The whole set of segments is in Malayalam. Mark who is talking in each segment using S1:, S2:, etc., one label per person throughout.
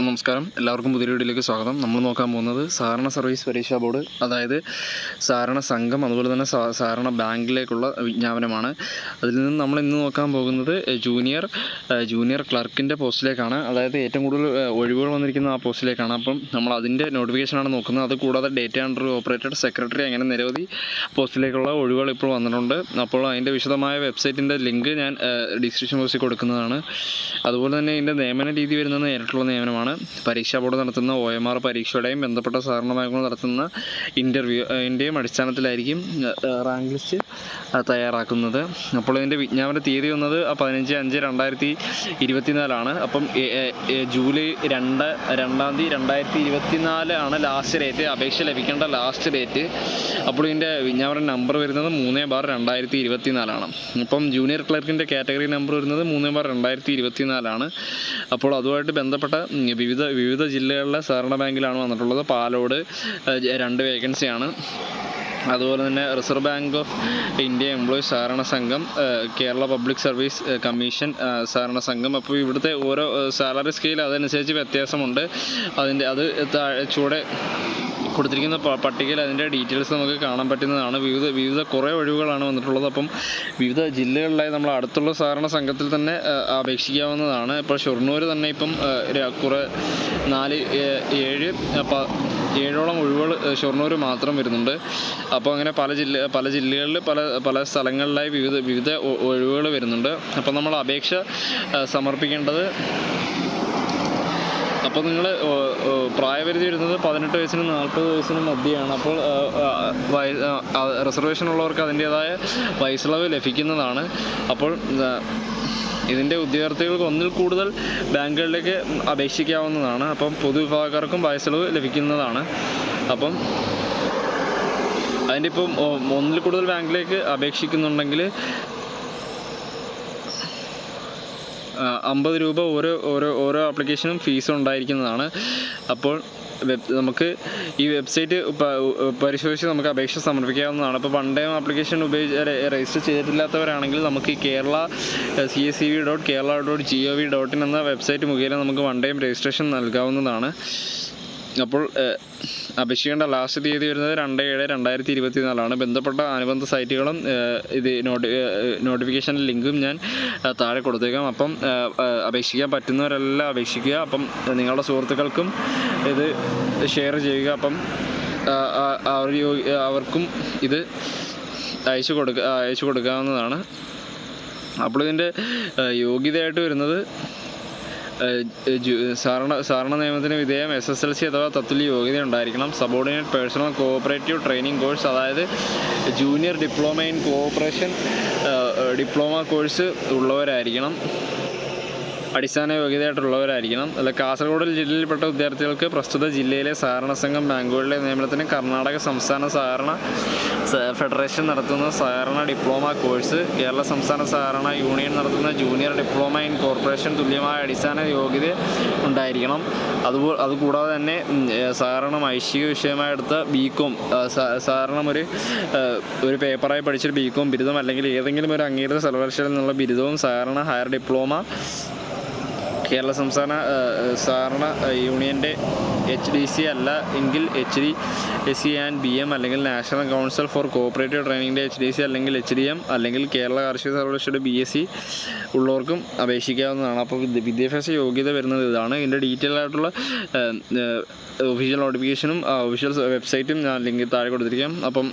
S1: നമസ്കാരം. എല്ലാവർക്കും പുതിയ വീഡിയോയിലേക്ക് സ്വാഗതം. നമ്മൾ നോക്കാൻ പോകുന്നത് സാധാരണ സർവീസ് പരീക്ഷാ ബോർഡ് അതായത് സാധാരണ സംഘം അതുപോലെ തന്നെ സാധാരണ ബാങ്കിലേക്കുള്ള വിജ്ഞാപനമാണ്. അതിൽ നിന്ന് നമ്മൾ ഇന്ന് നോക്കാൻ പോകുന്നത് ജൂനിയർ ജൂനിയർ ക്ലർക്കിന്റെ പോസ്റ്റിലേക്കാണ്. അതായത് ഏറ്റവും കൂടുതൽ ഒഴിവുകൾ വന്നിരിക്കുന്ന ആ പോസ്റ്റിലേക്കാണ്. അപ്പം നമ്മൾ അതിന്റെ നോട്ടിഫിക്കേഷനാണ് നോക്കുന്നത്. അത് കൂടാതെ ഡേറ്റ ആൻഡ് ഓപ്പറേറ്റഡ് സെക്രട്ടറി അങ്ങനെ നിരവധി പോസ്റ്റിലേക്കുള്ള ഒഴിവുകൾ ഇപ്പോൾ വന്നിട്ടുണ്ട്. അപ്പോൾ അതിന്റെ വിശദമായ വെബ്സൈറ്റിന്റെ ലിങ്ക് ഞാൻ ഡിസ്ക്രിപ്ഷൻ ബോക്സിൽ കൊടുക്കുന്നതാണ്. അതുപോലെ തന്നെ ഇതിന്റെ നിയമന രീതി വരുന്നത് നേരിട്ടുള്ള നിയമനമാണ്. പരീക്ഷാ ബോർഡ് നടത്തുന്ന ഒ എം ആർ പരീക്ഷയുടെയും ബന്ധപ്പെട്ട സഹകരണ ബാങ്കുകൾ നടത്തുന്ന ഇന്റർവ്യൂ ഇതിന്റെയും അടിസ്ഥാനത്തിലായിരിക്കും റാങ്ക് ലിസ്റ്റ് തയ്യാറാക്കുന്നത്. അപ്പോൾ ഇതിന്റെ വിജ്ഞാപന തീയതി വന്നത് പതിനഞ്ച് അഞ്ച് രണ്ടായിരത്തി ഇരുപത്തിനാലാണ് അപ്പം ജൂലൈ രണ്ട് രണ്ടാം തീയതി രണ്ടായിരത്തി ഇരുപത്തിനാല് ആണ് ലാസ്റ്റ് ഡേറ്റ് അപേക്ഷ ലഭിക്കേണ്ട ലാസ്റ്റ് ഡേറ്റ് അപ്പോൾ ഇതിന്റെ വിജ്ഞാപന നമ്പർ വരുന്നത് മൂന്ന് ബാർ രണ്ടായിരത്തി ഇരുപത്തിനാലാണ് ഇപ്പം ജൂനിയർ ക്ലർക്കിന്റെ കാറ്റഗറി നമ്പർ വരുന്നത് മൂന്ന് ബാർ രണ്ടായിരത്തി ഇരുപത്തിനാലാണ് അപ്പോൾ അതുമായിട്ട് ബന്ധപ്പെട്ട വിവിധ വിവിധ ജില്ലകളിലെ സഹകരണ ബാങ്കിലാണ് വന്നിട്ടുള്ളത്. പാലോട് രണ്ട് വേക്കൻസിയാണ്. അതുപോലെ തന്നെ reserve bank of India employees സഹകരണ സംഘം കേരള പബ്ലിക് സർവീസ് കമ്മീഷൻ സഹകരണ സംഘം. അപ്പോൾ ഇവിടുത്തെ ഓരോ സാലറി സ്കെയിൽ അതനുസരിച്ച് വ്യത്യാസമുണ്ട്. അതിന്റെ അത് താഴെ ചൂടെ കൊടുത്തിരിക്കുന്ന പട്ടികയിൽ അതിന്റെ ഡീറ്റെയിൽസ് നമുക്ക് കാണാൻ പറ്റുന്നതാണ്. വിവിധ വിവിധ കുറേ ഒഴിവുകളാണ് വന്നിട്ടുള്ളത്. അപ്പം വിവിധ ജില്ലകളിലായി നമ്മൾ അടുത്തുള്ള സഹകരണ സംഘത്തിൽ തന്നെ അപേക്ഷിക്കാവുന്നതാണ്. ഇപ്പോൾ ഷൊർണൂർ തന്നെ ഇപ്പം കുറേ നാല് ഏഴ് ഏഴോളം ഒഴിവുകൾ ഷൊർണൂർ മാത്രം വരുന്നുണ്ട്. അപ്പോൾ അങ്ങനെ പല ജില്ല പല ജില്ലകളിൽ പല പല സ്ഥലങ്ങളിലായി വിവിധ വിവിധ ഒഴിവുകൾ വരുന്നുണ്ട്. അപ്പം നമ്മൾ അപേക്ഷ സമർപ്പിക്കേണ്ടത് അപ്പോൾ നിങ്ങൾ പ്രായപരിധി വരുന്നത് പതിനെട്ട് വയസ്സിനും നാൽപ്പത് വയസ്സിനും മധ്യയാണ്. അപ്പോൾ റിസർവേഷൻ ഉള്ളവർക്ക് അതിന്റേതായ വയസ്സിളവ് ലഭിക്കുന്നതാണ്. അപ്പോൾ ഇതിന്റെ ഉദ്യോഗാർത്ഥികൾക്ക് ഒന്നിൽ കൂടുതൽ ബാങ്കുകളിലേക്ക് അപേക്ഷിക്കാവുന്നതാണ്. അപ്പം പൊതുവിഭാഗക്കാർക്കും വയസ്സിളവ് ലഭിക്കുന്നതാണ്. അപ്പം അതിന്റെ ഇപ്പം ഒന്നിൽ കൂടുതൽ ബാങ്കിലേക്ക് അപേക്ഷിക്കുന്നുണ്ടെങ്കിൽ അമ്പത് രൂപ ഓരോ ഓരോ ഓരോ ആപ്ലിക്കേഷനും ഫീസ് ഉണ്ടായിരിക്കുന്നതാണ്. അപ്പോൾ വെബ് നമുക്ക് ഈ വെബ്സൈറ്റ് പരിശോധിച്ച് നമുക്ക് അപേക്ഷ സമർപ്പിക്കാവുന്നതാണ്. അപ്പോൾ വൺ ടൈം ആപ്ലിക്കേഷൻ ഉപയോഗിച്ച് രജിസ്റ്റർ ചെയ്തിട്ടില്ലാത്തവരാണെങ്കിൽ നമുക്ക് ഈ Kerala C S C V dot Kerala dot G O V dot in എന്ന വെബ്സൈറ്റ് മുഖേന നമുക്ക് വൺ ടൈം രജിസ്ട്രേഷൻ നൽകാവുന്നതാണ്. അപ്പോൾ അപേക്ഷിക്കേണ്ട ലാസ്റ്റ് തീയതി വരുന്നത് രണ്ട് ഏഴ് രണ്ടായിരത്തി ഇരുപത്തി നാലാണ് ബന്ധപ്പെട്ട അനുബന്ധ സൈറ്റുകളും ഇത് നോട്ടി നോട്ടിഫിക്കേഷൻ ലിങ്കും ഞാൻ താഴെ കൊടുത്തേക്കാം. അപ്പം അപേക്ഷിക്കാൻ പറ്റുന്നവരെല്ലാം അപേക്ഷിക്കുക. അപ്പം നിങ്ങളുടെ സുഹൃത്തുക്കൾക്കും ഇത് ഷെയർ ചെയ്യുക. അപ്പം അവർ അവർക്കും ഇത് അയച്ചു കൊടുക്കുക അയച്ചു കൊടുക്കാവുന്നതാണ്. അപ്പോൾ ഇതിന്റെ യോഗ്യതയായിട്ട് വരുന്നത് സാധാരണ സാധാരണ നിയമത്തിന് വിധേയം എസ് എസ് എൽ സി അഥവാ തത്തുല്യ യോഗ്യത ഉണ്ടായിരിക്കണം. Subordinate personnel cooperative training course അതായത് junior diploma in cooperation diploma course ഉള്ളവരായിരിക്കണം. അടിസ്ഥാന യോഗ്യതയായിട്ടുള്ളവരായിരിക്കണം. അല്ല കാസർഗോഡ് ജില്ലയിൽപ്പെട്ട വിദ്യാർത്ഥികൾക്ക് പ്രസ്തുത ജില്ലയിലെ സഹകരണ സംഘം ബാങ്കുകളിലെ നിയമനത്തിന് കർണാടക സംസ്ഥാന സഹകരണ ഫെഡറേഷൻ നടത്തുന്ന സഹകരണ ഡിപ്ലോമ കോഴ്സ് കേരള സംസ്ഥാന സഹകരണ യൂണിയൻ നടത്തുന്ന ജൂനിയർ ഡിപ്ലോമ ഇൻ കോർപ്പറേഷൻ തുല്യമായ അടിസ്ഥാന യോഗ്യത ഉണ്ടായിരിക്കണം. അതുപോലെ അതുകൂടാതെ തന്നെ സഹകരണം ഐശ്വിക വിഷയമായി എടുത്ത ബി സഹകരണം ഒരു ഒരു പേപ്പറായി പഠിച്ചൊരു ബി ബിരുദം അല്ലെങ്കിൽ ഏതെങ്കിലും ഒരു അംഗീകൃത സർവകലാശാലയിൽ നിന്നുള്ള ബിരുദവും സഹകരണ ഹയർ ഡിപ്ലോമ കേരള സംസ്ഥാന സഹകരണ യൂണിയന്റെ എച്ച് ഡി സി അല്ല എങ്കിൽ H D S C and B M അല്ലെങ്കിൽ നാഷണൽ കൗൺസിൽ ഫോർ കോപ്പറേറ്റീവ് ട്രെയിനിങ്ങിന്റെ എച്ച് ഡി സി അല്ലെങ്കിൽ എച്ച് ഡി എം അല്ലെങ്കിൽ കേരള കാർഷിക സർവകലാശാലയുടെ ബി എസ് സി ഉള്ളവർക്കും അപേക്ഷിക്കാവുന്നതാണ്. അപ്പോൾ വിദ്യ- വിദ്യാഭ്യാസ യോഗ്യത വരുന്നത് ഇതാണ്. ഇതിന്റെ ഡീറ്റെയിൽ ആയിട്ടുള്ള ഒഫീഷ്യൽ നോട്ടിഫിക്കേഷനും ഒഫീഷ്യൽ വെബ്സൈറ്റും ഞാൻ ലിങ്ക് താഴെ കൊടുത്തിരിക്കാം. അപ്പം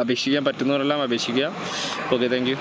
S1: അപേക്ഷിക്കാൻ പറ്റുന്നവരെല്ലാം അപേക്ഷിക്കുക. Okay thank